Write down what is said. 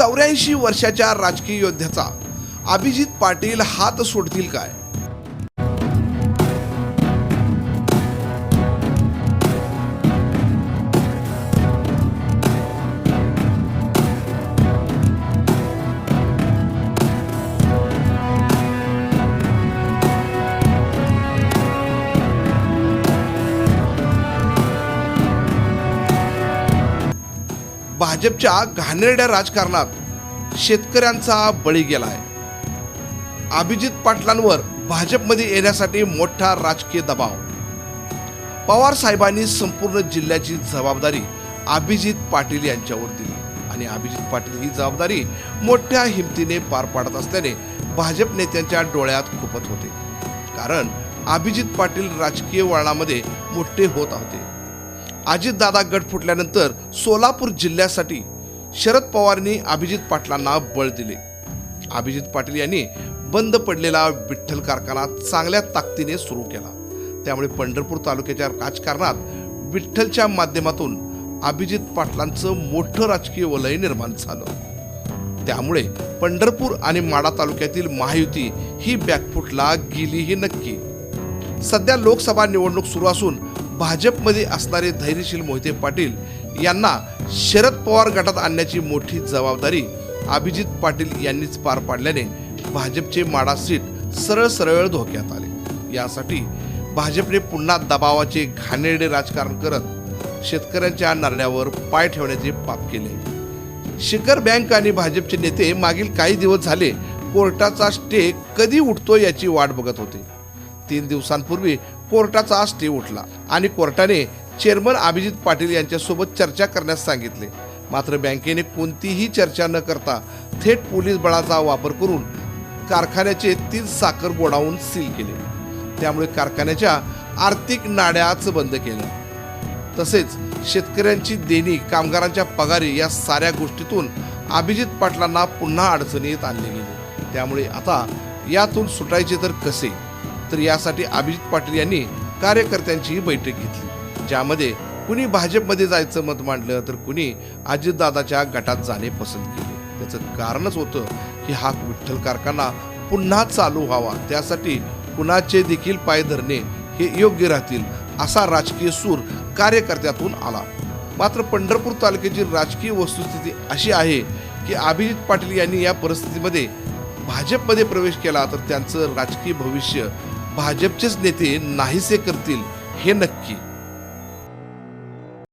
चौऱ्याऐंशी वर्षाच्या राजकीय योद्ध्याचा अभिजित पाटील हात सोडतील काय? भाजपच्या घाणेरड्या राजकारणात शेतकऱ्यांचा बळी गेलाय. अभिजित पाटलांवर भाजपमध्ये येण्यासाठी मोठा राजकीय दबाव. पवार साहेबांनी संपूर्ण जिल्ह्याची जबाबदारी अभिजित पाटील यांच्यावर दिली. आणि अभिजित पाटील ही जबाबदारी मोठ्या हिमतीने पार पाडत असल्याने भाजप नेत्यांच्या डोळ्यात खुपत होते. कारण अभिजित पाटील राजकीय वळणामध्ये मोठे होत होते. अजितदादा गट फुटल्यानंतर सोलापूर जिल्ह्यासाठी शरद पवारांनी अभिजित पाटलांना बळ दिले. अभिजित पाटील यांनी बंद पडलेला विठ्ठल कारखाना चांगल्या ताकदीने सुरू केला. त्यामुळे पंढरपूर तालुक्याच्या राजकारणात विठ्ठलच्या माध्यमातून अभिजित पाटलांचं मोठं राजकीय वलय निर्माण झालं. त्यामुळे पंढरपूर आणि माडा तालुक्यातील महायुती ही बॅकफुटला गेलीही नक्की. सध्या लोकसभा निवडणूक सुरू असून भाजपमध्ये असणारे धैर्यशील मोहिते पाटील यांना शरद पवार गटात आणण्याची मोठी जबाबदारी अभिजित पाटील यांनीच पार पाडल्याने भाजपचे माडा सीट सरळ सरळ धोक्यात आले. यासाठी भाजपने पुन्हा दबावाचे घाणेरडे राजकारण करत शेतकऱ्यांच्या नरण्यावर पाय ठेवण्याचे पाप केले. शिखर बँक आणि भाजपचे नेते मागील काही दिवस झाले कोर्टाचा स्टे कधी उठतो याची वाट बघत होते. तीन दिवसांपूर्वी कोर्टाचा स्टे उठला आणि कोर्टाने चेअरमन अभिजित पाटील यांच्यासोबत चर्चा करण्यास सांगितले. मात्र बँकेने कोणतीही चर्चा न करता थेट पोलीस बळाचा वापर करून कारखान्याचे तीन साखर गोडाऊन सील केले. त्यामुळे कारखान्याच्या आर्थिक नाड्याच बंद केलं तसेच शेतकऱ्यांची देणी कामगारांच्या पगारी या साऱ्या गोष्टीतून अभिजित पाटलांना पुन्हा अडचणीत आणले गेले. त्यामुळे आता यातून सुटायचे तर कसे? तर यासाठी अभिजित पाटील यांनी कार्यकर्त्यांची बैठक घेतली. ज्यामध्ये कुणी भाजपमध्ये जायचं मत मांडलं तर कुणी अजितदादाच्या गटात जाणे पसंत केले. त्याचं कारणच होतं की हा विठ्ठल कारखाना पुन्हा चालू व्हावा. त्यासाठी कुणाचे देखील पाय धरणे हे योग्य राहतील असा राजकीय सूर कार्यकर्त्यातून आला. मात्र पंढरपूर तालुक्याची राजकीय वस्तुस्थिती अशी आहे की अभिजित पाटील यांनी या परिस्थितीमध्ये भाजपमध्ये प्रवेश केला तर त्यांचं राजकीय भविष्य भाजपचेच नेते नाहीसे करतील हे नक्की.